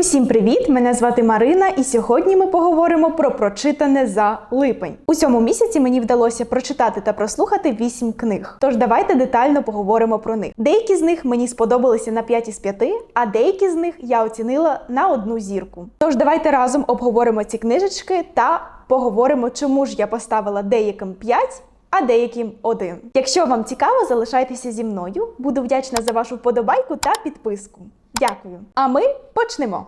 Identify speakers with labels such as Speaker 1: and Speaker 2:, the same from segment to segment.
Speaker 1: Усім привіт! Мене звати Марина, і сьогодні ми поговоримо про прочитане за липень. У цьому місяці мені вдалося прочитати та прослухати 8 книг. Тож давайте детально поговоримо про них. Деякі з них мені сподобалися на 5 із 5, а деякі з них я оцінила на одну зірку. Тож давайте разом обговоримо ці книжечки та поговоримо, чому ж я поставила деяким 5, а деяким один. Якщо вам цікаво, залишайтеся зі мною. Буду вдячна за вашу вподобайку та підписку. Дякую. А ми почнемо.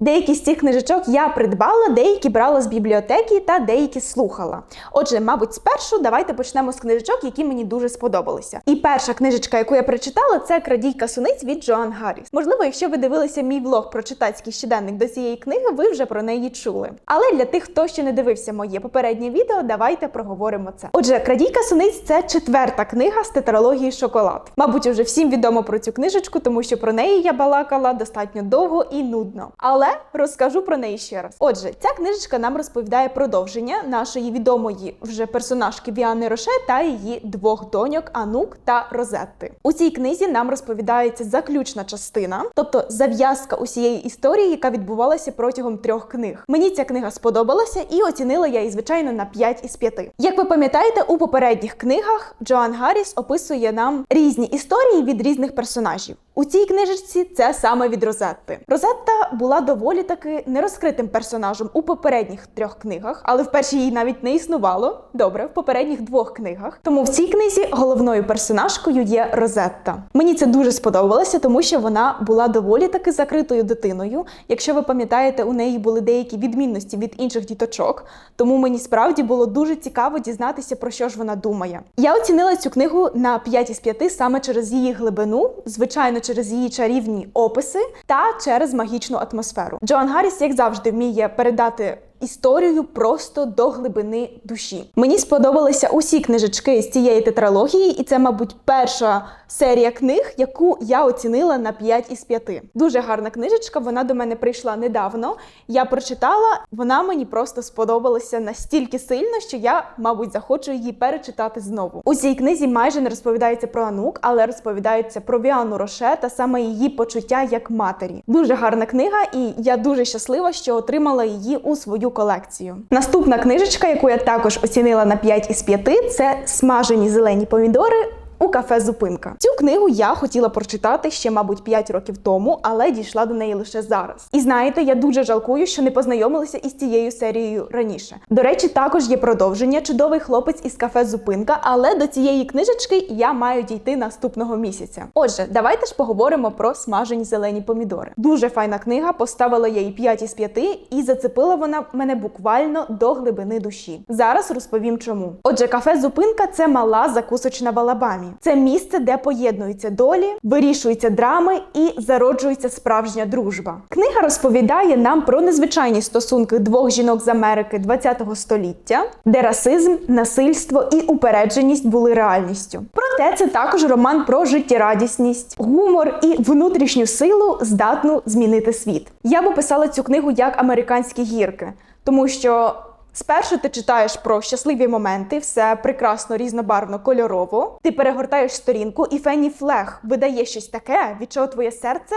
Speaker 1: Деякі з цих книжечок я придбала, деякі брала з бібліотеки та деякі слухала. Отже, мабуть, спершу давайте почнемо з книжечок, які мені дуже сподобалися. І перша книжечка, яку я прочитала, це Крадійка суниць від Джоан Гарріс. Можливо, якщо ви дивилися мій влог про читацький щоденник до цієї книги, ви вже про неї чули. Але для тих, хто ще не дивився моє попереднє відео, давайте проговоримо це. Отже, Крадійка суниць це четверта книга з тетралогії Шоколад. Мабуть, вже всім відомо про цю книжечку, тому що про неї я балакала достатньо довго і нудно. Але розкажу про неї ще раз. Отже, ця книжечка нам розповідає продовження нашої відомої вже персонажки Віани Роше та її двох доньок Анук та Розетти. У цій книзі нам розповідається заключна частина, тобто зав'язка усієї історії, яка відбувалася протягом трьох книг. Мені ця книга сподобалася і оцінила я її, звичайно, на 5 із 5. Як ви пам'ятаєте, у попередніх книгах Джоан Гарріс описує нам різні історії від різних персонажів. У цій книжечці це саме від Розетти. Розетта була доволі таки нерозкритим персонажем у попередніх трьох книгах, але в першій її навіть не існувало. Добре, в попередніх двох книгах. Тому в цій книзі головною персонажкою є Розетта. Мені це дуже сподобалося, тому що вона була доволі таки закритою дитиною. Якщо ви пам'ятаєте, у неї були деякі відмінності від інших діточок, тому мені справді було дуже цікаво дізнатися, про що ж вона думає. Я оцінила цю книгу на 5 із 5 саме через її глибину, звичайно, через її чарівні описи та через магічну атмосферу. Джоан Гарріс, як завжди, вміє передати. Історію просто до глибини душі. Мені сподобалися усі книжечки з цієї тетралогії, і це, мабуть, перша серія книг, яку я оцінила на 5 із 5. Дуже гарна книжечка. Вона до мене прийшла недавно. Я прочитала, вона мені просто сподобалася настільки сильно, що я, мабуть, захочу її перечитати знову. У цій книзі майже не розповідається про Анук, але розповідається про Віану Роше та саме її почуття як матері. Дуже гарна книга, і я дуже щаслива, що отримала її у свою колекцію. Наступна книжечка, яку я також оцінила на 5 із 5, це смажені зелені помідори. У кафе Зупинка цю книгу я хотіла прочитати ще, мабуть, 5 років тому, але дійшла до неї лише зараз. І знаєте, я дуже жалкую, що не познайомилася із цією серією раніше. До речі, також є продовження чудовий хлопець із кафе Зупинка, але до цієї книжечки я маю дійти наступного місяця. Отже, давайте ж поговоримо про смажені зелені помідори. Дуже файна книга, поставила я їй 5 із 5 і зацепила вона мене буквально до глибини душі. Зараз розповім чому. Отже, кафе Зупинка це мала закусочна в Алабамі. Це місце, де поєднуються долі, вирішуються драми і зароджується справжня дружба. Книга розповідає нам про незвичайні стосунки двох жінок з Америки ХХ століття, де расизм, насильство і упередженість були реальністю. Проте це також роман про життєрадісність, гумор і внутрішню силу, здатну змінити світ. Я б описала цю книгу як американські гірки, тому що. Спершу ти читаєш про щасливі моменти, все прекрасно, різнобарвно, кольорово. Ти перегортаєш сторінку, і Фенні Флег видає щось таке, від чого твоє серце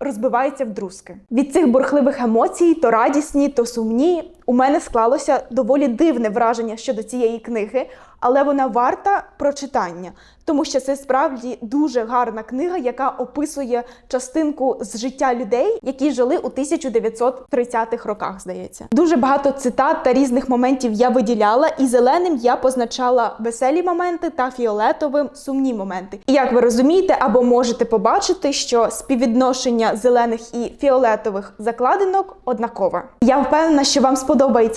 Speaker 1: розбивається в друзки. Від цих бурхливих емоцій, то радісні, то сумні. У мене склалося доволі дивне враження щодо цієї книги, але вона варта прочитання, тому що це справді дуже гарна книга, яка описує частинку з життя людей, які жили у 1930-х роках. Здається, дуже багато цитат та різних моментів я виділяла, і зеленим я позначала веселі моменти та фіолетовим сумні моменти. І як ви розумієте, або можете побачити, що співвідношення зелених і фіолетових закладинок однакове. Я впевнена, що вам сподобається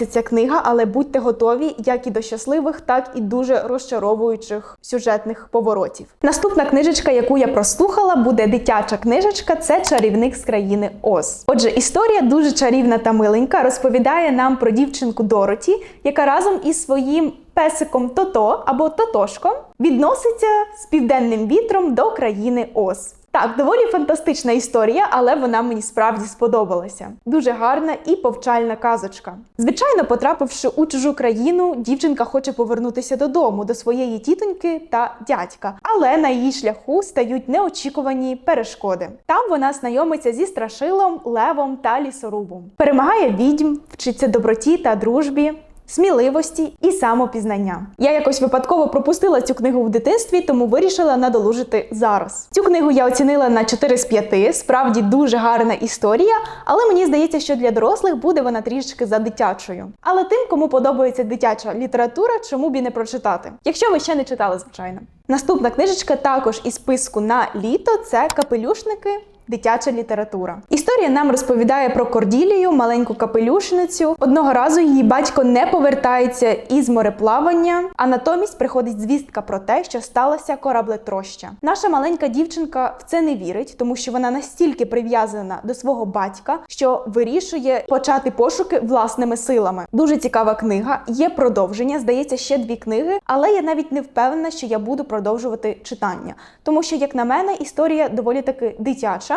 Speaker 1: ця книга, але будьте готові як і до щасливих, так і дуже розчаровуючих сюжетних поворотів. Наступна книжечка, яку я прослухала, буде дитяча книжечка. Це чарівник з країни Оз. Отже, історія дуже чарівна та миленька. Розповідає нам про дівчинку Дороті, яка разом із своїм песиком Тото або Тотошком відноситься з південним вітром до країни Оз. Так, доволі фантастична історія, але вона мені справді сподобалася. Дуже гарна і повчальна казочка. Звичайно, потрапивши у чужу країну, дівчинка хоче повернутися додому, до своєї тітоньки та дядька. Але на її шляху стають неочікувані перешкоди. Там вона знайомиться зі страшилом, левом та лісорубом. Перемагає відьм, вчиться доброті та дружбі. Сміливості і самопізнання. Я якось випадково пропустила цю книгу в дитинстві, тому вирішила надолужити зараз. Цю книгу я оцінила на 4 з 5, справді дуже гарна історія, але мені здається, що для дорослих буде вона трішки за дитячою. Але тим, кому подобається дитяча література, чому б і не прочитати, якщо ви ще не читали, звичайно. Наступна книжечка також із списку на літо це капелюшники. Дитяча література. Історія нам розповідає про Корділію, маленьку капелюшницю. Одного разу її батько не повертається із мореплавання, а натомість приходить звістка про те, що сталася кораблетроща. Наша маленька дівчинка в це не вірить, тому що вона настільки прив'язана до свого батька, що вирішує почати пошуки власними силами. Дуже цікава книга. Є продовження. Здається, ще дві книги, але я навіть не впевнена, що я буду продовжувати читання, тому що, як на мене, історія доволі таки дитяча.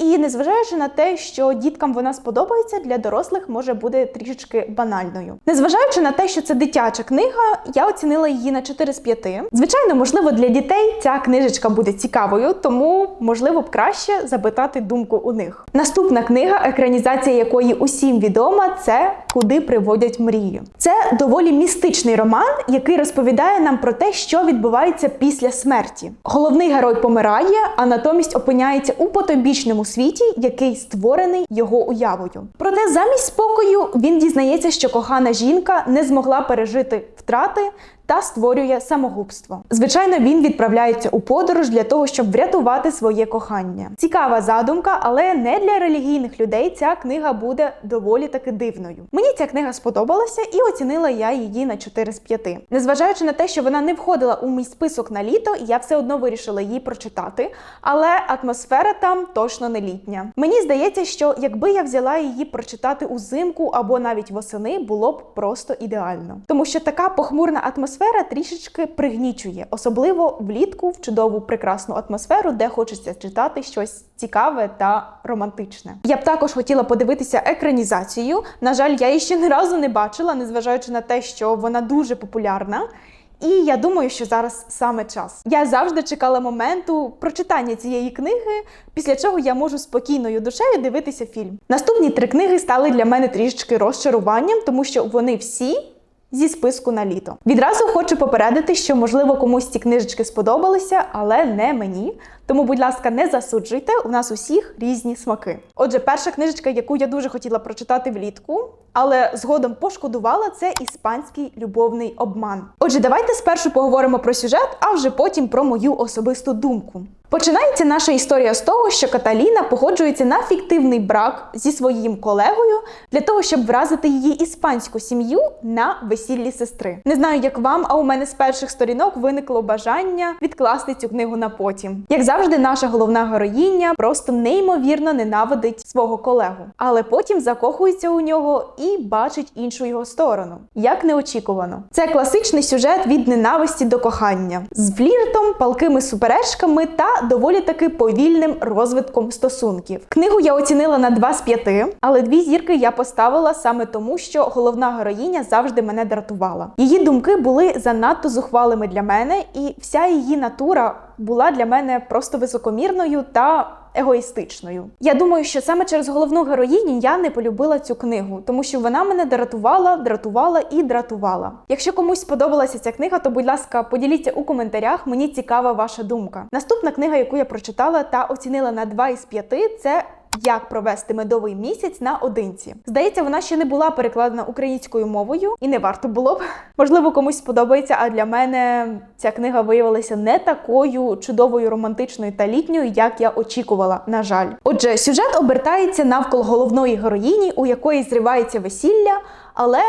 Speaker 1: І незважаючи на те, що діткам вона сподобається, для дорослих може бути трішечки банальною. Незважаючи на те, що це дитяча книга, я оцінила її на 4 з 5. Звичайно, можливо, для дітей ця книжечка буде цікавою, тому можливо б краще запитати думку у них. Наступна книга, екранізація якої усім відома, це Куди приводять мрії. Це доволі містичний роман, який розповідає нам про те, що відбувається після смерті. Головний герой помирає, а натомість опиняється у потойбічному світі, який створений його уявою. Проте замість спокою він дізнається, що кохана жінка не змогла пережити втрати. Та створює самогубство. Звичайно, він відправляється у подорож для того, щоб врятувати своє кохання. Цікава задумка, але не для релігійних людей ця книга буде доволі таки дивною. Мені ця книга сподобалася і оцінила я її на 4 з 5. Незважаючи на те, що вона не входила у мій список на літо, я все одно вирішила її прочитати. Але атмосфера там точно не літня. Мені здається, що якби я взяла її прочитати узимку або навіть восени, було б просто ідеально, тому що така похмурна атмосфера трішечки пригнічує, особливо влітку в чудову прекрасну атмосферу, де хочеться читати щось цікаве та романтичне. Я б також хотіла подивитися екранізацію. На жаль, я її ще ні разу не бачила, незважаючи на те, що вона дуже популярна. І я думаю, що зараз саме час. Я завжди чекала моменту прочитання цієї книги, після чого я можу спокійною душею дивитися фільм. Наступні три книги стали для мене трішечки розчаруванням, тому що вони всі. Зі списку на літо. Відразу хочу попередити, що, можливо, комусь ці книжечки сподобалися, але не мені. Тому, будь ласка, не засуджуйте, у нас усіх різні смаки. Отже, перша книжечка, яку я дуже хотіла прочитати влітку, але згодом пошкодувала, це іспанський любовний обман. Отже, давайте спершу поговоримо про сюжет, а вже потім про мою особисту думку. Починається наша історія з того, що Каталіна погоджується на фіктивний брак зі своїм колегою для того, щоб вразити її іспанську сім'ю на весіллі сестри. Не знаю, як вам, а у мене з перших сторінок виникло бажання відкласти цю книгу на потім. Як завжди, наша головна героїня просто неймовірно ненавидить свого колегу, але потім закохується у нього і бачить іншу його сторону. Як неочікувано, це класичний сюжет від ненависті до кохання з фліртом, палкими суперечками та доволі таки повільним розвитком стосунків. Книгу я оцінила на 2 з 5, але дві зірки я поставила саме тому, що головна героїня завжди мене дратувала. Її думки були занадто зухвалими для мене, і вся її натура була для мене просто високомірною та егоїстичною. Я думаю, що саме через головну героїню я не полюбила цю книгу, тому що вона мене дратувала, дратувала і дратувала. Якщо комусь сподобалася ця книга, то будь ласка, поділіться у коментарях. Мені цікава ваша думка. Наступна книга, яку я прочитала та оцінила на 2 із 5, це як провести медовий місяць наодинці. Здається, вона ще не була перекладена українською мовою, і не варто було б. Можливо, комусь сподобається, а для мене ця книга виявилася не такою чудовою, романтичною та літньою, як я очікувала. На жаль, отже, сюжет обертається навколо головної героїні, у якої зривається весілля, але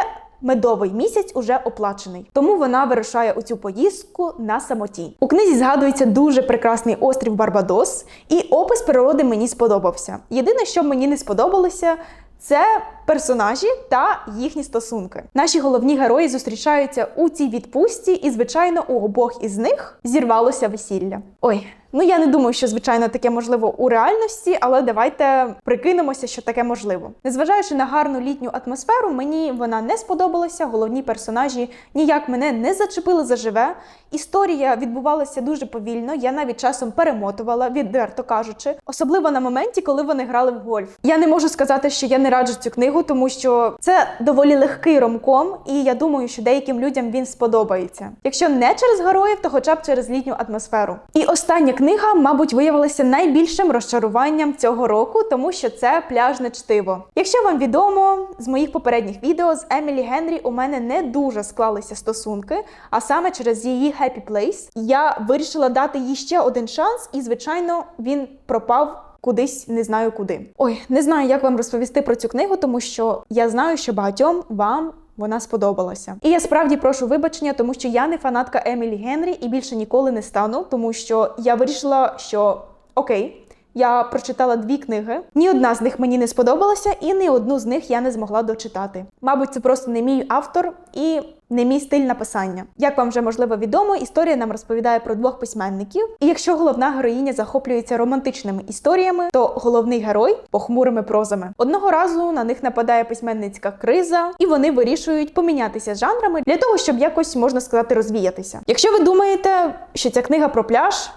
Speaker 1: Медовий місяць уже оплачений, тому вона вирушає у цю поїздку на самоті. У книзі згадується дуже прекрасний острів Барбадос, і опис природи мені сподобався. Єдине, що мені не сподобалося, Це персонажі та їхні стосунки. Наші головні герої зустрічаються у цій відпустці, і, звичайно, у обох із них зірвалося весілля. Ой, ну я не думаю, що звичайно таке можливо у реальності, але давайте прикинемося, що таке можливо. Незважаючи на гарну літню атмосферу, мені вона не сподобалася. Головні персонажі ніяк мене не зачепили заживе. Історія відбувалася дуже повільно. Я навіть часом перемотувала, відверто кажучи, особливо на моменті, коли вони грали в гольф. Я не можу сказати, що я не раджу цю книгу, тому що це доволі легкий ромком, і я думаю, що деяким людям він сподобається. Якщо не через героїв, то хоча б через літню атмосферу. І остання книга, мабуть, виявилася найбільшим розчаруванням цього року, тому що це пляжне чтиво. Якщо вам відомо з моїх попередніх відео з Емілі Генрі у мене не дуже склалися стосунки, а саме через її Happy Place, я вирішила дати їй ще один шанс, і звичайно він пропав. Кудись не знаю куди. Ой, не знаю, як вам розповісти про цю книгу, тому що я знаю, що багатьом вам вона сподобалася. І я справді прошу вибачення, тому що я не фанатка Емілі Генрі і більше ніколи не стану, тому що я вирішила, що окей. Я прочитала дві книги. Ні одна з них мені не сподобалася, і ні одну з них я не змогла дочитати. Мабуть, це просто не мій автор і не мій стиль написання. Як вам вже можливо відомо, історія нам розповідає про двох письменників. І якщо головна героїня захоплюється романтичними історіями, то головний герой похмурими прозами. Одного разу на них нападає письменницька криза, і вони вирішують помінятися жанрами для того, щоб якось можна сказати розвіятися. Якщо ви думаєте, що ця книга про пляж,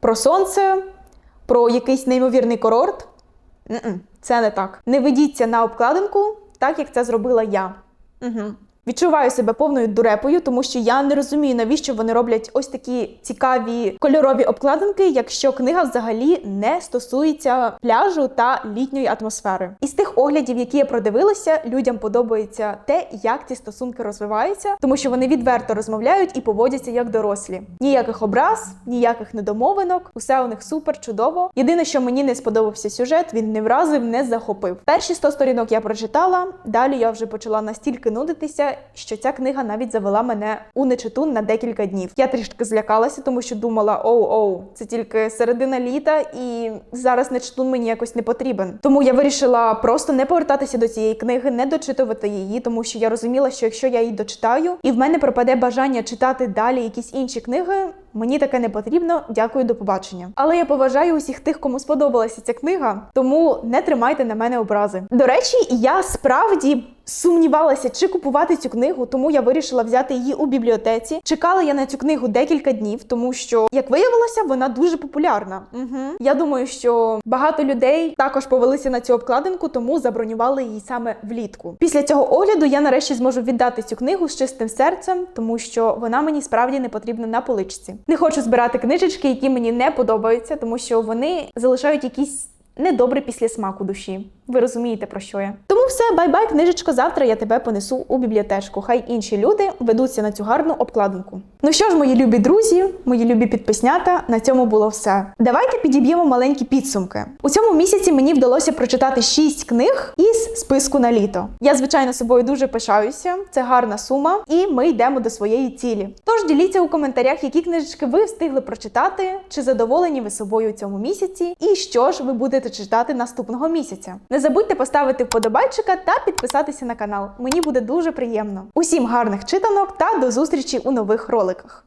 Speaker 1: про сонце про якийсь неймовірний курорт. Н-н, Це не так. Не ведіться на обкладинку, так як це зробила я. Угу. Відчуваю себе повною дурепою, тому що я не розумію, навіщо вони роблять ось такі цікаві кольорові обкладинки, якщо книга взагалі не стосується пляжу та літньої атмосфери. Із тих оглядів, які я продивилася, людям подобається те, як ці стосунки розвиваються, тому що вони відверто розмовляють і поводяться як дорослі. Ніяких образ, ніяких недомовинок, усе у них супер чудово. Єдине, що мені не сподобався сюжет, він не вразив, не захопив. Перші 100 сторінок я прочитала. Далі я вже почала настільки нудитися, що ця книга навіть завела мене у нечиту на декілька днів. Я трішки злякалася, тому що думала: оу, оу, це тільки середина літа, і зараз нечитун мені якось не потрібен. Тому я вирішила просто не повертатися до цієї книги, не дочитувати її, тому що я розуміла, що якщо я її дочитаю, і в мене пропаде бажання читати далі якісь інші книги. Мені таке не потрібно. Дякую, до побачення. Але я поважаю усіх тих, кому сподобалася ця книга, тому не тримайте на мене образи. До речі, я справді. Сумнівалася, чи купувати цю книгу, тому я вирішила взяти її у бібліотеці. Чекала я на цю книгу декілька днів, тому що, як виявилося, вона дуже популярна. Угу. Я думаю, що багато людей також повелися на цю обкладинку, тому забронювали її саме влітку. Після цього огляду я нарешті зможу віддати цю книгу з чистим серцем, тому що вона мені справді не потрібна на поличці. Не хочу збирати книжечки, які мені не подобаються, тому що вони залишають якісь недобрий після смаку душі. Ви розумієте про що я? Тому все, бай-бай, книжечко. Завтра я тебе понесу у бібліотечку. Хай інші люди ведуться на цю гарну обкладинку. Ну що ж, мої любі друзі, мої любі підписнята, на цьому було все. Давайте підіб'ємо маленькі підсумки. У цьому місяці мені вдалося прочитати 6 книг із списку на літо. Я, звичайно, собою дуже пишаюся. Це гарна сума, і ми йдемо до своєї цілі. Тож діліться у коментарях, які книжечки ви встигли прочитати, чи задоволені ви собою у цьому місяці, і що ж ви будете читати наступного місяця. Не забудьте поставити вподобайчика та підписатися на канал. Мені буде дуже приємно. Усім гарних читанок та до зустрічі у нових роликах.